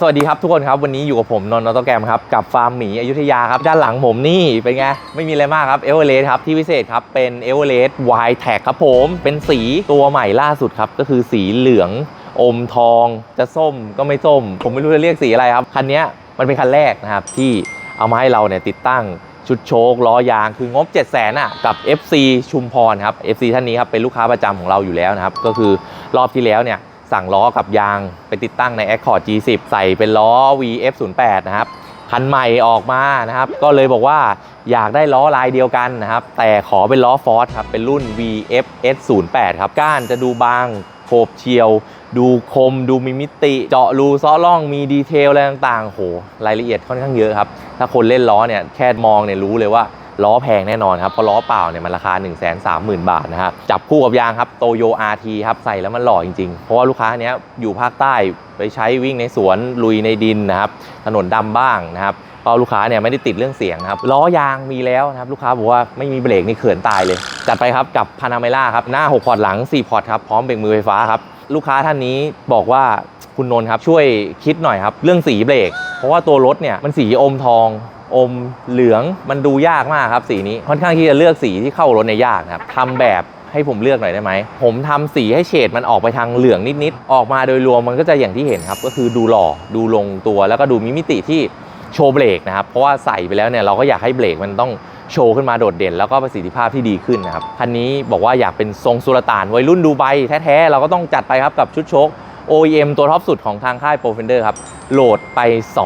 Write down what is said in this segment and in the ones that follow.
สวัสดีครับทุกคนครับวันนี้อยู่กับผมนนท์นอตโตแกรมครับกับฟาร์มหมีอยุธยาครับด้านหลังผมนี่เป็นไงไม่มีอะไรมากครับเอเวอเรสต์ครับที่พิเศษครับเป็นเอเวอเรสต์วายแท็กครับผมเป็นสีตัวใหม่ล่าสุดครับก็คือสีเหลืองอมทองจะส้มก็ไม่ส้ม ผมไม่รู้จะเรียกสีอะไรครับคันนี้มันเป็นคันแรกนะครับที่เอามาให้เราเนี่ยติดตั้งชุดโชคล้อยางคืองบ 7 0 0 0 0นอะกับ FC ชุมพรครับ FC ท่านนี้ครับเป็นลูกค้าประจำของเราอยู่แล้วนะครับก็คือรอบที่แล้วเนี่ย สั่งล้อกับยางไปติดตั้งใน Accord G10 ใส่เป็นล้อ VF08 นะครับคันใหม่ออกมานะครับ ก็เลยบอกว่าอยากได้ล้อลายเดียวกันนะครับ แต่ขอเป็นล้อฟอร์ดครับ เป็นรุ่น VFS08 ครับ ก้านจะดูบางโคบเชียว ดูคม ดูมีมิติ เจาะรูซ้อล่องมีดีเทลอะไรต่างๆโหรายละเอียดค่อนข้างเยอะครับ ถ้าคนเล่นล้อเนี่ยแค่มองเนี่ยรู้เลยว่า ล้อแพงแน่นอนครับเพราะล้อเปล่าเนี่ยมันราคา 1 3 0 0 0 0 บาทนะครับจับคู่กับยางครับโตโย RT ครับใส่แล้วมันหล่อจริงๆ เพราะว่าลูกค้าเนี้ยอยู่ภาคใต้ไปใช้วิ่งในสวนลุยในดินนะครับถนนดำบ้างนะครับก็ลูกค้าเนี่ยไม่ได้ติดเรื่องเสียงนะครับล้อยางมีแล้วนะครับลูกค้าบอกว่าไม่มีเบรกนี่เขินตายเลย จัดไปครับกับพานาเมล่าครับหน้า 6 พอร์ตหลัง 4 พอร์ตครับพร้อมเบรกมือไฟฟ้าครับลูกค้าท่านนี้บอกว่าคุณนนท์ครับช่วยคิดหน่อยครับเรื่องสีเบรกเพราะว่าตัวรถเนี่ยมันสีอมทอง อมเหลืองมันดูยากมากครับสีนี้ค่อนข้างที่จะเลือกสีที่เข้ารถในยากนะครับทำแบบให้ผมเลือกหน่อยได้ไหม ผมทำสีให้เฉดมันออกไปทางเหลืองนิดๆ ออกมาโดยรวมมันก็จะอย่างที่เห็นครับ ก็คือดูหล่อ ดูลงตัว แล้วก็ดูมีมิติที่โชว์เบรกนะครับ เพราะว่าใส่ไปแล้วเนี่ยเราก็อยากให้เบรกมันต้องโชว์ขึ้นมาโดดเด่น แล้วก็ประสิทธิภาพที่ดีขึ้นนะครับ คันนี้บอกว่าอยากเป็นทรงสุลต่านวัยรุ่นดูไบแท้ๆ เราก็ต้องจัดไปครับกับชุดโชค OEM ตัวท็อปสุดของทางค่าย Pro Fender ครับโหลดไป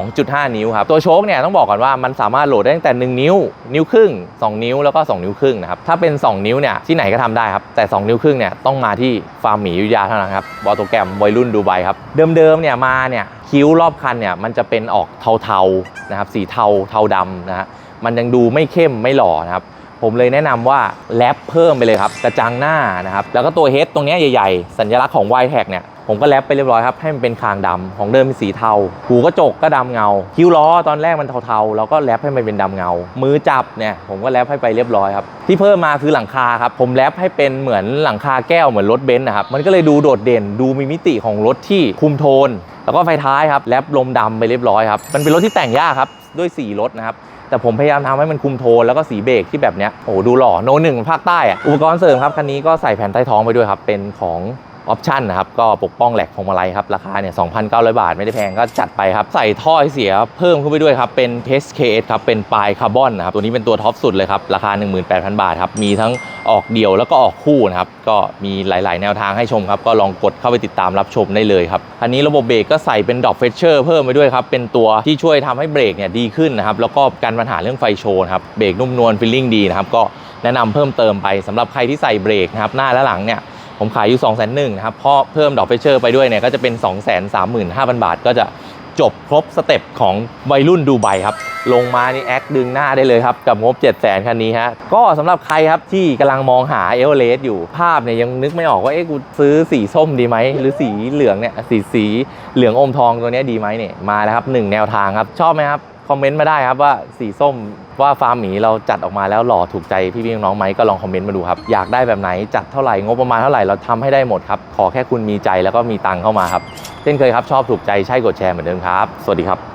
2.5 นิ้วครับ ตัวโชคเนี่ยต้องบอกก่อนว่ามันสามารถโหลดได้ตั้งแต่ 1 นิ้ว นิ้วครึ่ง 2 นิ้วแล้วก็ 2 นิ้วครึ่งนะครับ ถ้าเป็น 2 นิ้วเนี่ยที่ไหนก็ทำได้ครับ แต่ 2 นิ้วครึ่งเนี่ยต้องมาที่ฟาร์มหมียุยาเท่านั้นครับ บอโตแกรมวัยรุ่นดูไบครับ เดิมๆเนี่ยมาเนี่ยคิ้วรอบคันเนี่ยมันจะเป็นออกเทาๆนะครับสีเทาเทาดำนะฮะมันยังดูไม่เข้มไม่หล่อนะครับผมเลยแนะนำว่าแรปเพิ่มไปเลยครับกระจังหน้านะครับแล้วก็ตัวเฮดตรงนี้ใหญ่ ๆ สัญลักษณ์ของ y t a g เนี่ย ผมก็แรปไปเรียบร้อยครับให้มันเป็นคางดำของเดิมเป็นสีเทาหูกระจกก็ดำเงา คิ้วล้อตอนแรกมันเทาๆ แล้วก็แรปให้มันเป็นดำเงา มือจับเนี่ยผมก็แรปให้ไปเรียบร้อยครับที่เพิ่มมาคือหลังคาครับผมแรปให้เป็นเหมือนหลังคาแก้วเหมือนรถเบนซ์นะครับมันก็เลยดูโดดเด่นดูมีมิติของรถที่คุมโทน แล้วก็ไฟท้ายครับแรปลมดำไปเรียบร้อยครับมันเป็นรถที่แต่งยากครับด้วยสีรถนะครับแต่ผมพยายามทำให้มันคุมโทนแล้วก็สีเบรกที่แบบเนี้ยโอ้ดูหล่อโนหนึ่งภาคใต้อะอุปกรณ์เสริมครับคันนี้ก็ใส่แผ่นใต้ท้องไปด้วยครับเป็นของ ออปชั่นนะครับก็ปกป้องแหลกของมาลัยครับราคาเนี่ย2,900 บาทไม่ได้แพงก็จัดไปครับ ใส่ท่อให้เสียเพิ่มขึ้นไปด้วยครับ เป็นเทสเคสครับ เป็นปลายคาร์บอนนะครับตัวนี้เป็นตัวท็อปสุดเลยครับ ราคา 18,000 บาทครับ มีทั้งออกเดี่ยวแล้วก็ออกคู่นะครับ ก็มีหลาย ๆ แนวทางให้ชมครับ ก็ลองกดเข้าไปติดตามรับชมได้เลยครับอันนี้ระบบเบรกก็ใส่เป็นดอกเฟชเชอร์เพิ่มไปด้วยครับเป็นตัวที่ช่วยทำให้เบรกเนี่ยดีขึ้นนะครับแล้วก็กันปัญหาเรื่องไฟโชว์นครับเบรกนุ่มนวลฟีลลิ่งดีนะครับก็แนะนำเพิ่มเติมไปสำหรับใครที่ใส่เบรกนะครับหน้าและหลังเนี่ย ผมขายอยู่2 1 0 0 0นะครับเพราะเพิ่มดอกเฟเชอร์ไปด้วยเนี่ยก็จะเป็น2 3 5 0 0 0บาท ก็จะจบครบสเต็ปของวัยรุ่นดูไบครับ ลงมานี่แอคดึงหน้าได้เลยครับ กับงบ 7 0 0 0 0 0คันนี้ฮะ ก็สำหรับใครครับที่กำลังมองหาเอเวอเรสต์อยู่ภาพเนี่ยยังนึกไม่ออกว่าเอ๊ะกูซื้อสีส้มดีไหม หรือสีเหลืองเนี่ยสีสีเหลืองอมทองตัวเนี้ยดีไหมเนี่ยมาแล้วครับหนึ่งแนวทางครับ ชอบไหมครับ คอมเมนต์มาได้ครับว่าสีส้มว่าฟาร์มหมีเราจัดออกมาแล้วหล่อถูกใจพี่พี่น้องๆไหมก็ลองคอมเมนต์มาดูครับ อยากได้แบบไหนจัดเท่าไหร่งบประมาณเท่าไหร่เราทำให้ได้หมดครับ ขอแค่คุณมีใจแล้วก็มีตังค์เข้ามาครับเช่นเคยครับชอบถูกใจใช่กดแชร์เหมือนเดิมครับ สวัสดีครับ